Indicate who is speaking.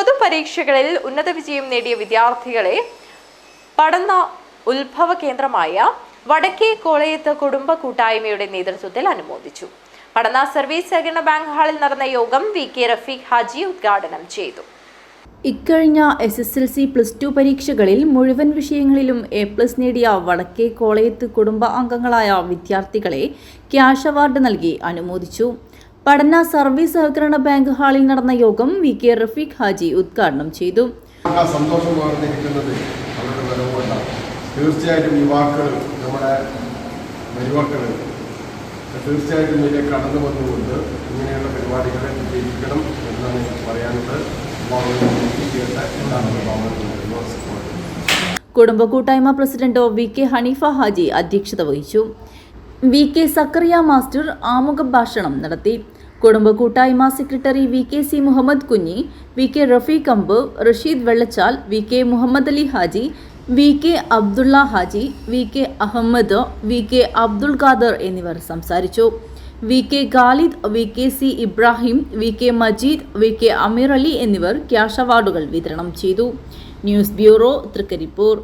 Speaker 1: പൊതുപരീക്ഷകളിൽ ഉന്നത വിജയം നേടിയ വിദ്യാർത്ഥികളെ പഠന ഉത്ഭവ കേന്ദ്രമായ വടക്കേ കോളയത്ത് കുടുംബ കൂട്ടായ്മയുടെ നേതൃത്വത്തിൽ അനുമോദിച്ചു. പഠന സർവീസ് സഹകരണ ബാങ്ക് ഹാളിൽ നടന്ന യോഗം വി കെ റഫീഖ് ഹാജി ഉദ്ഘാടനം ചെയ്തു.
Speaker 2: ഇക്കഴിഞ്ഞ S S L C plus two പരീക്ഷകളിൽ മുഴുവൻ വിഷയങ്ങളിലും എ പ്ലസ് നേടിയ വടക്കേ കോളയത്ത് കുടുംബ അംഗങ്ങളായ വിദ്യാർത്ഥികളെ ക്യാഷ് അവാർഡ് നൽകി അനുമോദിച്ചു. പഠന സർവീസ് സഹകരണ ബാങ്ക് ഹാളിൽ നടന്ന യോഗം വി കെ റഫീഖ് ഹാജി ഉദ്ഘാടനം ചെയ്തു.
Speaker 3: സന്തോഷം തീർച്ചയായിട്ടും യുവാക്കൾ നമ്മുടെ മരുമക്കൾ തീർച്ചയായിട്ടും ഇതിലേക്ക് കടന്നു വന്നുകൊണ്ട് ഇങ്ങനെയുള്ള പരിപാടികളെ വിജയിപ്പിക്കണം എന്നാണ് എനിക്ക് പറയാനുള്ളത്.
Speaker 2: കുടുംബ കൂട്ടായ്മ president V K Hanifa Haji അധ്യക്ഷത വഹിച്ചു. വി കെ സക്കറിയ മാസ്റ്റർ ആമുഖ ഭാഷണം നടത്തി കുടുംബ കൂട്ടായ്മ secretary V K C Muhammad Kunhi V K Rafeeq അമ്പ് Rasheed Vellachal V K Muhammad Ali Haji V K Abdulla Haji V K Ahammed V K Abdul Khader എന്നിവർ സംസാരിച്ചു V K Khalid V K C Ibrahim V K Majeed V K Ameer Ali എന്നിവർ cash അവാർഡുകൾ വിതരണം ചെയ്തു news bureau Trikaripur